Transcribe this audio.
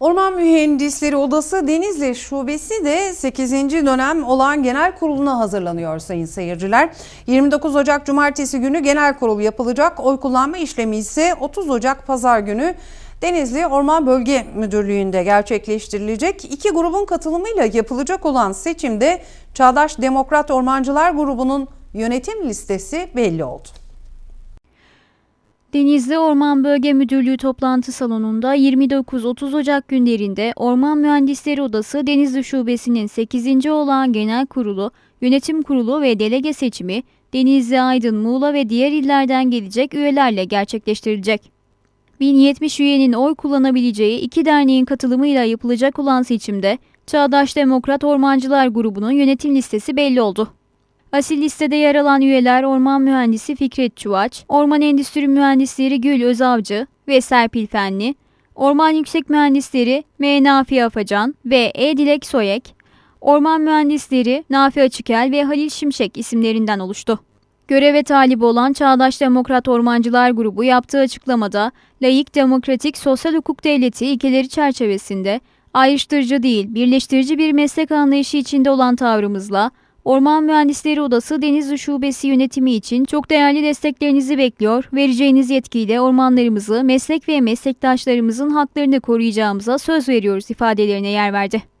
Orman Mühendisleri Odası Denizli Şubesi de 8. dönem olan genel kuruluna hazırlanıyor sayın seyirciler. 29 Ocak Cumartesi günü genel kurul yapılacak. Oy kullanma işlemi ise 30 Ocak Pazar günü Denizli Orman Bölge Müdürlüğü'nde gerçekleştirilecek. İki grubun katılımıyla yapılacak olan seçimde Çağdaş Demokrat Ormancılar grubunun yönetim listesi belli oldu. Denizli Orman Bölge Müdürlüğü toplantı salonunda 29-30 Ocak günlerinde Orman Mühendisleri Odası Denizli Şubesi'nin 8. olağan genel kurulu, yönetim kurulu ve delege seçimi Denizli, Aydın, Muğla ve diğer illerden gelecek üyelerle gerçekleştirilecek. 1070 üyenin oy kullanabileceği iki derneğin katılımıyla yapılacak olan seçimde Çağdaş Demokrat Ormancılar grubunun yönetim listesi belli oldu. Asil listede yer alan üyeler Orman Mühendisi Fikret Çuvaç, Orman Endüstri Mühendisleri Gül Özavcı ve Serpil Fenli, Orman Yüksek Mühendisleri M. Nafi Afacan ve E. Dilek Soyek, Orman Mühendisleri Nafi Açıkel ve Halil Şimşek isimlerinden oluştu. Göreve talip olan Çağdaş Demokrat Ormancılar Grubu yaptığı açıklamada, layık, demokratik, sosyal hukuk devleti ilkeleri çerçevesinde ayrıştırıcı değil, birleştirici bir meslek anlayışı içinde olan tavrımızla Orman Mühendisleri Odası Denizli Şubesi yönetimi için çok değerli desteklerinizi bekliyor. Vereceğiniz yetkiyle ormanlarımızı, meslek ve meslektaşlarımızın haklarını koruyacağımıza söz veriyoruz ifadelerine yer verdi.